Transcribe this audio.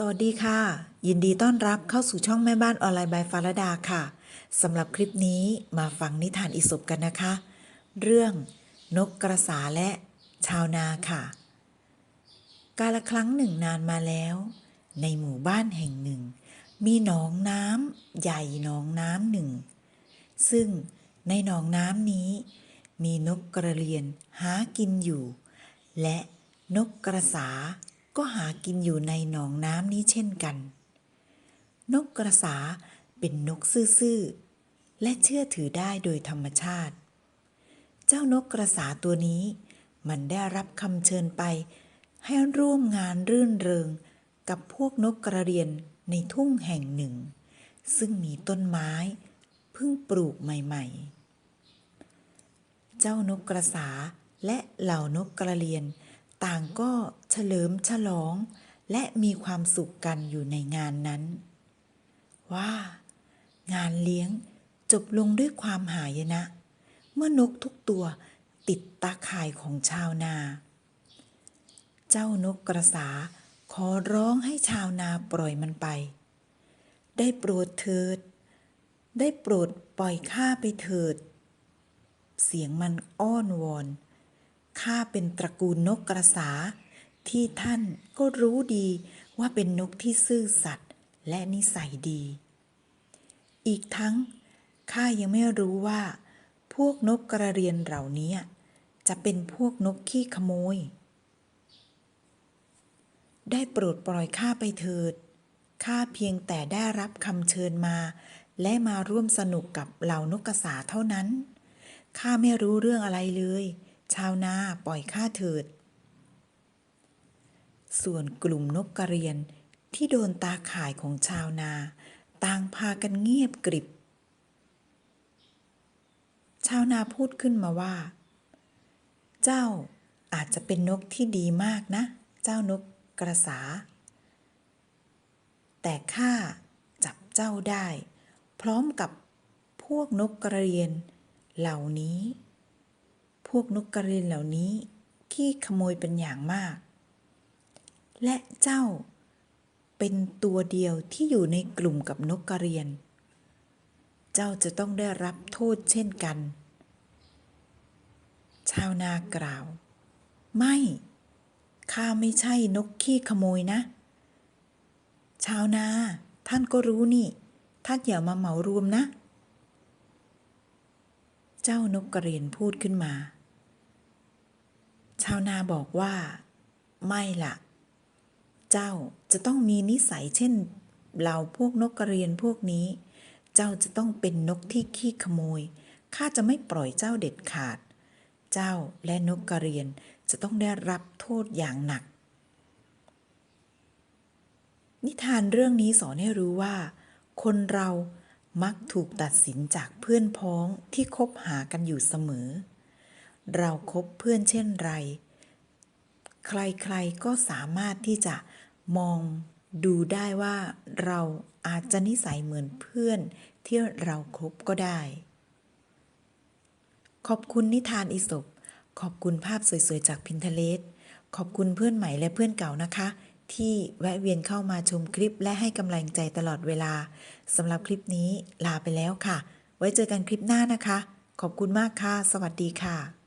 สวัสดีค่ะ ยินดีต้อนรับเข้าสู่ช่องแม่บ้านออนไลน์บายฟารดาค่ะสำหรับคลิปนี้มาฟังนิทานอิศบกันนะคะ เรื่องนกกระสาและชาวนาค่ะ กาลครั้งหนึ่งนานมาแล้ว ในหมู่บ้านแห่งหนึ่ง มีหนองน้ำใหญ่หนองน้ำหนึ่ง ซึ่งในหนองน้ำนี้ มีนกกระเรียนหากินอยู่ และนกกระสา ก็หากินอยู่ในหนองน้ำนี้เช่นกัน นกกระสาเป็นนกซื่อๆ และเชื่อถือได้โดยธรรมชาติ เจ้านกกระสาตัวนี้ มันได้รับคำเชิญไป ให้ร่วมงานรื่นเริงกับพวกนกกระเรียนในทุ่งแห่งหนึ่ง ซึ่งมีต้นไม้เพิ่งปลูกใหม่ ๆ เจ้านกกระสาและเหล่านกกระเรียน ต่างก็เฉลิมฉลอง และมีความสุขกันอยู่ในงานนั้น ว่า งานเลี้ยงจบลงด้วยความหายนะ เมื่อนกทุกตัวติดตาข่ายของชาวนา เจ้านกกระสาขอร้องให้ชาวนาปล่อยมันไป ได้โปรดเถิด ได้โปรดปล่อยข้าไปเถิด เสียงมันอ้อนวอนข้าเป็นตระกูลนกกระสา ที่ท่านก็รู้ดีว่าเป็นนกที่ซื่อสัตย์และนิสัยดี อีกทั้งข้ายังไม่รู้ว่า พวกนกกระเรียนเหล่านี้จะเป็นพวกนกขี้ขโมย ได้โปรดปล่อยข้าไปเถิด ข้าเพียงแต่ได้รับคำเชิญมา และมาร่วมสนุกกับเหล่านกกระสาเท่านั้น ข้าไม่รู้เรื่องอะไรเลย ชาวนาปล่อยข้าเถิด ส่วนกลุ่มนกกระเรียนที่โดนตาข่ายของชาวนา ต่างพากันเงียบกริบ ชาวนาพูดขึ้นมาว่า เจ้าอาจจะเป็นนกที่ดีมากนะ เจ้านกกระสา แต่ข้าจับเจ้าได้ พร้อมกับพวกนกกระเรียนเหล่านี้ พวกนกกระเรียนเหล่านี้ขี้ขโมยเป็นอย่างมาก และเจ้า เป็นตัวเดียวที่อยู่ในกลุ่มกับนกกระเรียน เจ้าจะต้องได้รับโทษเช่นกัน ชาวนากล่าว ไม่ ข้าไม่ใช่นกขี้ขโมยนะ ชาวนา ท่านก็รู้นี่ ท่านอย่ามาเหมารวมนะ เจ้านกกระเรียนพูดขึ้นมา ชาวนาบอกว่า ไม่ละ่ะ เจ้าจะต้องมีนิสัยเช่นเราพวกนกกระเรียนพวกนี้ เจ้าจะต้องเป็นนกที่ขี้ขโมย ข้าจะไม่ปล่อยเจ้าเด็ดขาด เจ้าและนกกระเรียนจะต้องได้รับโทษอย่างหนัก นิทานเรื่องนี้สอนให้รู้ว่า คนเรามักถูกตัดสินจากเพื่อนพ้องที่คบหากันอยู่เสมอ เราครบเพื่อนเช่นไร ใครๆก็สามารถที่จะมองดูได้ว่าเราอาจจะนิสัยเหมือนเพื่อนที่เราครบก็ได้ ขอบคุณนิทานอิศบขอบคุณภาพสวยๆจากพินเทเลสขอบคุณเพื่อนใหม่และเพื่อนเก่านะคะ ที่แวะเวียนเข้ามาชมคลิปและให้กำลังใจตลอดเวลาสำหรับคลิปนี้ลาไปแล้วค่ะ ไว้เจอกันคลิปหน้านะคะ ขอบคุณมากค่ะ สวัสดีค่ะ